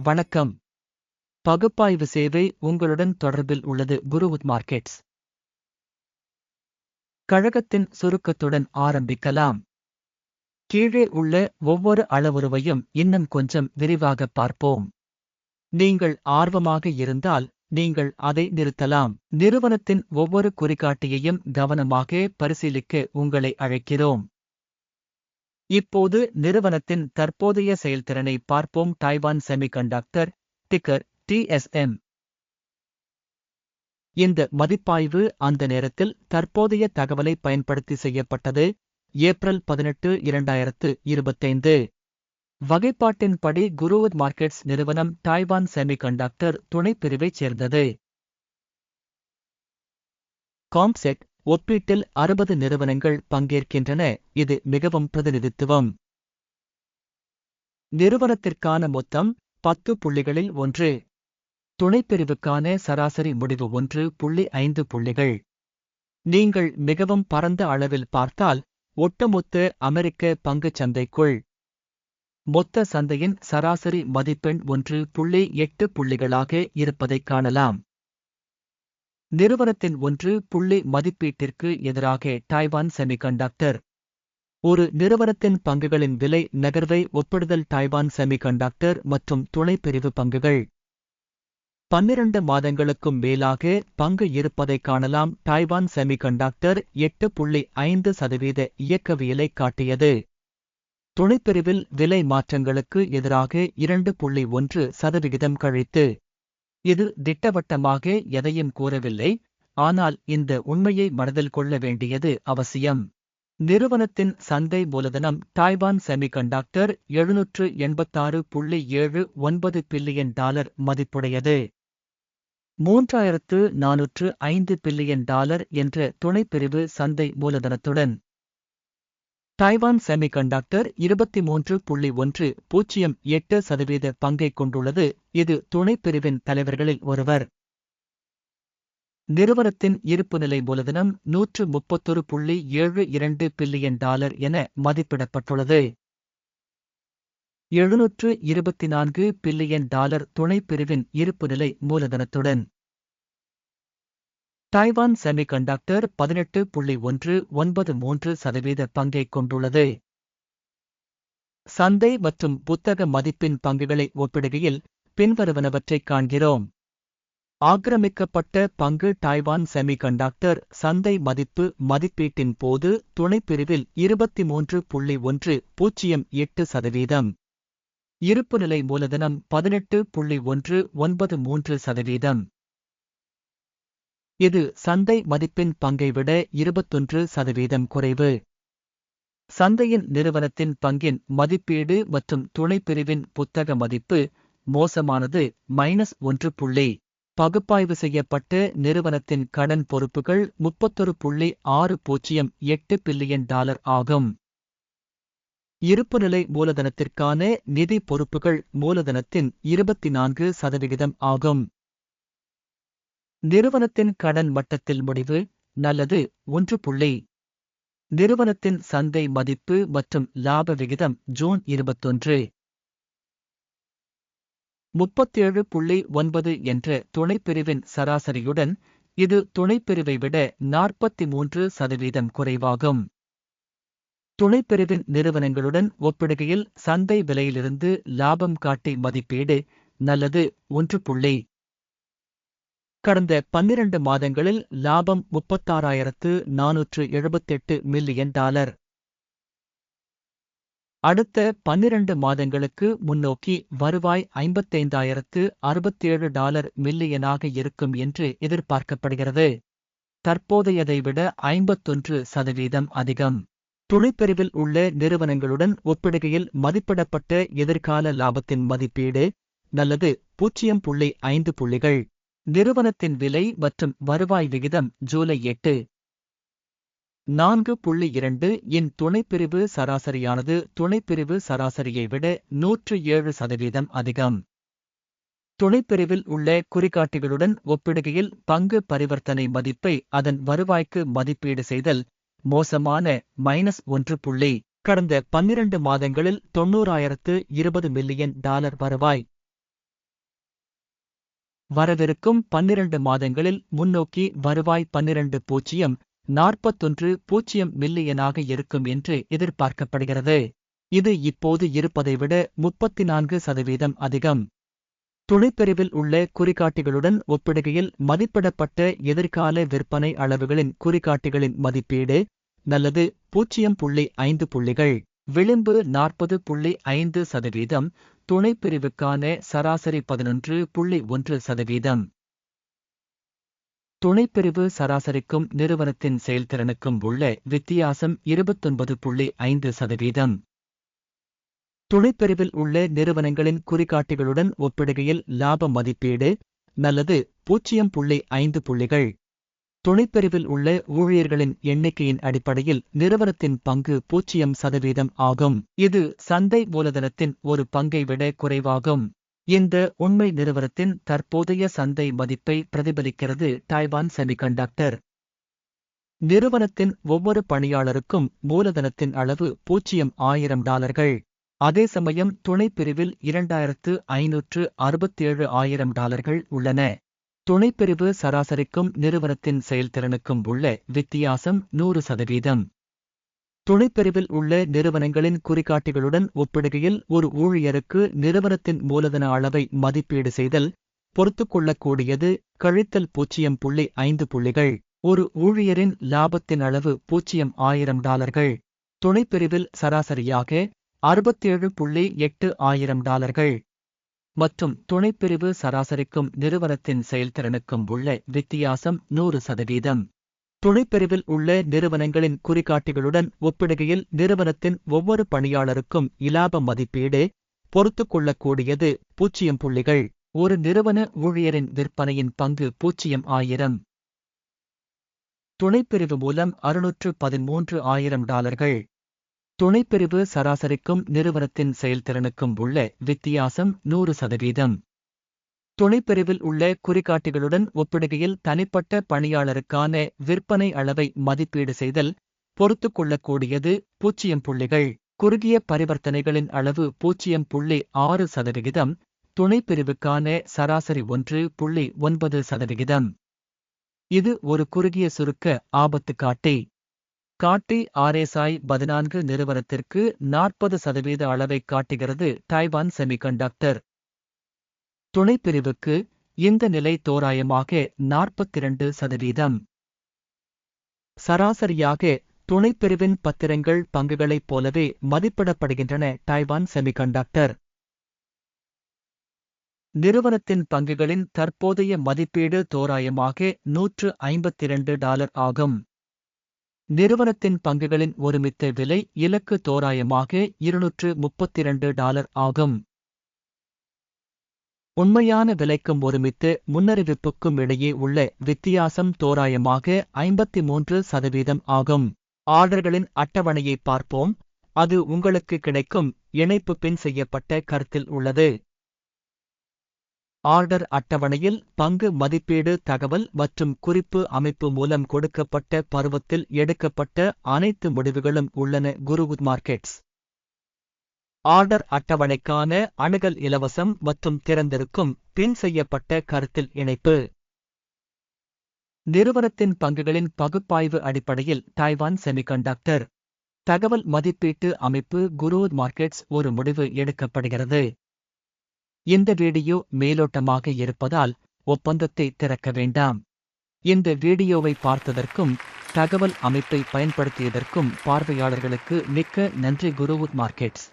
வணக்கம். பகுப்பாய்வு சேவை உங்களுடன் தொடர்பில் உள்ளது குருவுத் மார்க்கெட்ஸ். கழகத்தின் சுருக்கத்துடன் ஆரம்பிக்கலாம். கீழே உள்ள ஒவ்வொரு அளவுருவையும் இன்னும் கொஞ்சம் விரிவாக பார்ப்போம். நீங்கள் ஆர்வமாக இருந்தால் நீங்கள் அதை நிறுத்தலாம். நிறுவனத்தின் ஒவ்வொரு குறிகாட்டியையும் கவனமாக பரிசீலிக்க உங்களை அழைக்கிறோம். இப்போது நிறுவனத்தின் தற்போதைய செயல்திறனை பார்ப்போம். Taiwan semiconductor ticker TSM. இந்த மதிப்பாய்வு அந்த நேரத்தில் தற்போதைய தகவலை பயன்படுத்தி செய்யப்பட்டது. ஏப்ரல் பதினெட்டு இரண்டாயிரத்து இருபத்தைந்து. வகைப்பாட்டின்படி குருவத் மார்க்கெட்ஸ் நிறுவனம் டைவான் செமிகண்டக்டர் துணைப்பிரிவைச் சேர்ந்தது. காம்செட் ஒப்பீட்டில் அறுபது நிறுவனங்கள் பங்கேற்கின்றன. இது மிகவும் பிரதிநிதித்துவம். நிறுவனத்திற்கான மொத்தம் பத்து புள்ளிகளில் ஒன்று. துணைப்பிரிவுக்கான சராசரி முடிவு ஒன்று புள்ளி ஐந்து புள்ளிகள். நீங்கள் மிகவும் பரந்த அளவில் பார்த்தால் ஒட்டுமொத்த அமெரிக்க பங்குச் சந்தைக்குள் மொத்த சந்தையின் சராசரி மதிப்பெண் ஒன்று புள்ளி எட்டு புள்ளிகளாக இருப்பதைக் காணலாம். நிறுவனத்தின் ஒன்று புள்ளி மதிப்பீட்டிற்கு எதிராக டாய்வான் செமிகண்டக்டர். ஒரு நிறுவனத்தின் பங்குகளின் விலை நகர்வை ஒப்பிடுதல் டாய்வான் செமிகண்டக்டர் மற்றும் துணைப்பிரிவு பங்குகள். பன்னிரண்டு மாதங்களுக்கும் மேலாக பங்கு இருப்பதைக் காணலாம் டைவான் செமிகண்டக்டர் எட்டு புள்ளி ஐந்து சதவீத இயக்கவியலை காட்டியது. துணைப்பிரிவில் விலை மாற்றங்களுக்கு எதிராக இரண்டு புள்ளி ஒன்று சதவிகிதம் கழித்து இது திட்டவட்டமாக எதையும் கூறவில்லை ஆனால் இந்த உண்மையை மனதில் கொள்ள வேண்டியது அவசியம். நிறுவனத்தின் சந்தை மூலதனம் டாய்வான் செமிகண்டக்டர் எழுநூற்று எண்பத்தாறு புள்ளி ஏழு ஒன்பது பில்லியன் டாலர் மதிப்புடையது. மூன்றாயிரத்து நானூற்று ஐந்து பில்லியன் டாலர் என்ற துணைப்பிரிவு சந்தை மூலதனத்துடன் டைவான் செமிகண்டக்டர் இருபத்தி மூன்று புள்ளி ஒன்று பூஜ்ஜியம் எட்டு சதவீத பங்கைக் கொண்டுள்ளது. இது துணைப்பிரிவின் தலைவர்களில் ஒருவர். நிறுவனத்தின் இருப்புநிலை மூலதனம் நூற்று முப்பத்தொரு புள்ளி ஏழு இரண்டு பில்லியன் டாலர் என மதிப்பிடப்பட்டுள்ளது. எழுநூற்று இருபத்தி நான்கு பில்லியன் டாலர் துணைப்பிரிவின் இருப்புநிலை மூலதனத்துடன் டைவான் செமிகண்டக்டர் பதினெட்டு புள்ளி ஒன்று ஒன்பது மூன்று சதவீத பங்கைக் கொண்டுள்ளது. சந்தை மற்றும் புத்தக மதிப்பின் பங்குகளை ஒப்பிடுகையில் பின்வருவனவற்றைக் காண்கிறோம். ஆக்கிரமிக்கப்பட்ட பங்கு டைவான் செமிகண்டக்டர் சந்தை மதிப்பு மதிப்பீட்டின் போது துணைப்பிரிவில் இருபத்தி மூன்று புள்ளி ஒன்று பூஜ்ஜியம் எட்டு சதவீதம். இருப்புநிலை மூலதனம் பதினெட்டு புள்ளி ஒன்று ஒன்பது மூன்று சதவீதம். இது சந்தை மதிப்பின் பங்கை விட இருபத்தொன்று சதவீதம் குறைவு. சந்தையின் நிறுவனத்தின் பங்கின் மதிப்பீடு மற்றும் துணைப்பிரிவின் புத்தக மதிப்பு மோசமானது மைனஸ் ஒன்று புள்ளி. பகுப்பாய்வு செய்யப்பட்ட நிறுவனத்தின் கடன் பொறுப்புகள் முப்பத்தொரு புள்ளி ஆறு பூஜ்ஜியம் எட்டு பில்லியன் டாலர் ஆகும். இருப்புநிலை மூலதனத்திற்கான நிதி பொறுப்புகள் மூலதனத்தின் இருபத்தி நான்கு சதவிகிதம் ஆகும். நிறுவனத்தின் கடன் மட்டத்தில் முடிவு நல்லது ஒன்று புள்ளி. நிறுவனத்தின் சந்தை மதிப்பு மற்றும் லாப விகிதம் ஜூன் இருபத்தொன்று. முப்பத்தேழு புள்ளி ஒன்பது என்ற துணைப்பிரிவின் சராசரியுடன் இது துணைப்பிரிவை விட நாற்பத்தி மூன்று சதவீதம் குறைவாகும். துணைப்பிரிவின் நிறுவனங்களுடன் ஒப்பிடுகையில் சந்தை விலையிலிருந்து லாபம் காட்டி மதிப்பீடு நல்லது ஒன்று புள்ளி. கடந்த பன்னிரண்டு மாதங்களில் லாபம் முப்பத்தாறாயிரத்து நானூற்று எழுபத்தெட்டு மில்லியன் டாலர். அடுத்த பன்னிரண்டு மாதங்களுக்கு முன்னோக்கி வருவாய் ஐம்பத்தைந்தாயிரத்து அறுபத்தேழு டாலர் மில்லியனாக இருக்கும் என்று எதிர்பார்க்கப்படுகிறது. தற்போதையதை விட ஐம்பத்தொன்று சதவீதம் அதிகம். துணைப்பிரிவில் உள்ள நிறுவனங்களுடன் ஒப்பிடுகையில் மதிப்பிடப்பட்ட எதிர்கால லாபத்தின் மதிப்பீடு நல்லது பூஜ்ஜியம் புள்ளி ஐந்து புள்ளிகள். நிறுவனத்தின் விலை மற்றும் வருவாய் விகிதம் ஜூலை எட்டு. நான்கு புள்ளி இரண்டு இன் துணைப்பிரிவு சராசரியானது துணைப்பிரிவு சராசரியை விட நூற்று ஏழு சதவீதம் அதிகம். துணைப்பிரிவில் உள்ள குறிகாட்டிகளுடன் ஒப்பிடுகையில் பங்கு பரிவர்த்தனை மதிப்பை அதன் வருவாய்க்கு மதிப்பீடு செய்தல் மோசமான மைனஸ் ஒன்று புள்ளி. கடந்த பன்னிரண்டு மாதங்களில் தொன்னூறாயிரத்து இருபது மில்லியன் டாலர் வருவாய். வரவிருக்கும் பன்னிரண்டு மாதங்களில் முன்னோக்கி வருவாய் பன்னிரண்டு பூஜ்ஜியம் நாற்பத்தொன்று பூஜ்ஜியம் மில்லியனாக இருக்கும் என்று எதிர்பார்க்கப்படுகிறது. இது இப்போது இருப்பதை விட முப்பத்தி நான்கு சதவீதம் அதிகம். துணைப்பிரிவில் உள்ள குறிகாட்டிகளுடன் ஒப்பிடுகையில் மதிப்பிடப்பட்ட எதிர்கால விற்பனை அளவுகளின் குறிகாட்டிகளின் மதிப்பீடு நல்லது பூஜ்ஜியம் புள்ளி ஐந்து புள்ளிகள். விளிம்பு நாற்பது புள்ளி ஐந்து சதவீதம் துணைப்பிரிவுக்கான சராசரி பதினொன்று புள்ளி ஒன்று சதவீதம். துணைப்பிரிவு சராசரிக்கும் நிறுவனத்தின் செயல்திறனுக்கும் உள்ள வித்தியாசம் இருபத்தொன்பது புள்ளி ஐந்து சதவீதம். துணைப்பிரிவில் உள்ள நிறுவனங்களின் குறிகாட்டிகளுடன் ஒப்பிடுகையில் லாப மதிப்பீடு நல்லது பூஜ்ஜியம் புள்ளி ஐந்து புள்ளிகள். துணைப்பிரிவில் உள்ள ஊழியர்களின் எண்ணிக்கையின் அடிப்படையில் நிறுவனத்தின் பங்கு பூஜ்ஜியம் சதவீதம் ஆகும். இது சந்தை மூலதனத்தின் ஒரு பங்கை விட குறைவாகும். இந்த உண்மை நிறுவனத்தின் தற்போதைய சந்தை மதிப்பை பிரதிபலிக்கிறது டைவான் செமிகண்டக்டர். நிறுவனத்தின் ஒவ்வொரு பணியாளருக்கும் மூலதனத்தின் அளவு பூஜ்ஜியம் ஆயிரம் டாலர்கள். அதே சமயம் துணைப்பிரிவில் இரண்டாயிரத்து ஐநூற்று அறுபத்தேழு ஆயிரம் டாலர்கள் உள்ளன. துணைப்பிரிவு சராசரிக்கும் நிறுவனத்தின் செயல்திறனுக்கும் உள்ள வித்தியாசம் நூறு சதவீதம். துணைப்பிரிவில் உள்ள நிறுவனங்களின் குறிகாட்டிகளுடன் ஒப்பிடுகையில் ஒரு ஊழியருக்கு நிறுவனத்தின் மூலதன அளவை மதிப்பீடு செய்தல் பொறுத்துக்கொள்ளக்கூடியது கழித்தல் பூஜ்ஜியம் புள்ளி ஐந்து புள்ளிகள். ஒரு ஊழியரின் லாபத்தின் அளவு பூஜ்ஜியம் ஆயிரம் டாலர்கள். துணைப்பிரிவில் சராசரியாக அறுபத்தேழு புள்ளி எட்டு ஆயிரம் டாலர்கள். மற்றும் துணைப்பிரிவு சராசரிக்கும் நிறுவனத்தின் செயல்திறனுக்கும் உள்ள வித்தியாசம் நூறு சதவீதம். துணைப்பிரிவில் உள்ள நிறுவனங்களின் குறிகாட்டிகளுடன் ஒப்பிடுகையில் நிறுவனத்தின் ஒவ்வொரு பணியாளருக்கும் இலாப மதிப்பீடு பொறுத்துக்கொள்ளக்கூடியது பூஜ்ஜியம் புள்ளிகள். ஒரு நிறுவன ஊழியரின் விற்பனையின் பங்கு பூஜ்ஜியம் ஆயிரம். துணைப்பிரிவு மூலம் அறுநூற்று பதிமூன்று ஆயிரம் டாலர்கள். துணைப்பிரிவு சராசரிக்கும் நிறுவனத்தின் செயல்திறனுக்கும் உள்ள வித்தியாசம் நூறு சதவீதம். துணைப்பிரிவில் உள்ள குறிகாட்டிகளுடன் ஒப்பிடுகையில் தனிப்பட்ட பணியாளருக்கான விற்பனை அளவை மதிப்பீடு செய்தல் பொறுத்துக்கொள்ளக்கூடியது பூச்சியம் புள்ளிகள். குறுகிய பரிவர்த்தனைகளின் அளவு பூஜ்ஜியம் புள்ளி ஆறு சதவிகிதம் துணைப்பிரிவுக்கான சராசரி ஒன்று புள்ளி ஒன்பது சதவிகிதம். இது ஒரு குறுகிய சுருக்க ஆபத்து காட்டி. காட்டி ஆர்எஸ்ஐ பதினான்கு நிறுவனத்திற்கு நாற்பது சதவீத அளவை காட்டுகிறது டைவான் செமிகண்டக்டர். துணைப்பிரிவுக்கு இந்த நிலை தோராயமாக நாற்பத்திரண்டு சதவீதம். சராசரியாக துணைப்பிரிவின் பத்திரங்கள் பங்குகளைப் போலவே மதிப்பிடப்படுகின்றன டைவான் செமிகண்டக்டர். நிறுவனத்தின் பங்குகளின் தற்போதைய மதிப்பீடு தோராயமாக நூற்று ஐம்பத்திரண்டு டாலர் ஆகும். நிறுவனத்தின் பங்குகளின் ஒருமித்த விலை இலக்கு தோராயமாக இருநூற்று முப்பத்திரண்டு டாலர் ஆகும். உண்மையான விலைக்கும் ஒருமித்து முன்னறிவிப்புக்கும் இடையே உள்ள வித்தியாசம் தோராயமாக ஐம்பத்தி மூன்று சதவீதம் ஆகும். ஆர்டர்களின் அட்டவணையை பார்ப்போம். அது உங்களுக்கு கிடைக்கும் இணைப்பு பின் செய்யப்பட்ட கருத்தில் உள்ளது. ஆர்டர் அட்டவணையில் பங்கு மதிப்பீடு தகவல் மற்றும் குறிப்பு அமைப்பு மூலம் கொடுக்கப்பட்ட பருவத்தில் எடுக்கப்பட்ட அனைத்து முடிவுகளும் உள்ளன குருவுட் மார்க்கெட்ஸ். ஆர்டர் அட்டவணைக்கான அணுகல் இலவசம் மற்றும் திறந்திருக்கும் பின் செய்யப்பட்ட கருத்தில் இணைப்பு. நிறுவனத்தின் பங்குகளின் பகுப்பாய்வு அடிப்படையில் டைவான் செமிகண்டக்டர். தகவல் மதிப்பீட்டு அமைப்பு குரூத் மார்க்கெட்ஸ் ஒரு முடிவு எடுக்கப்படுகிறது. இந்த வீடியோ மேலோட்டமாக இருப்பதால் ஒப்பந்தத்தை திறக்க வேண்டாம். இந்த வீடியோவை பார்த்ததற்கும் தகவல் அமைப்பை பயன்படுத்தியதற்கும் பார்வையாளர்களுக்கு மிக்க நன்றி குருவுட் மார்க்கெட்ஸ்.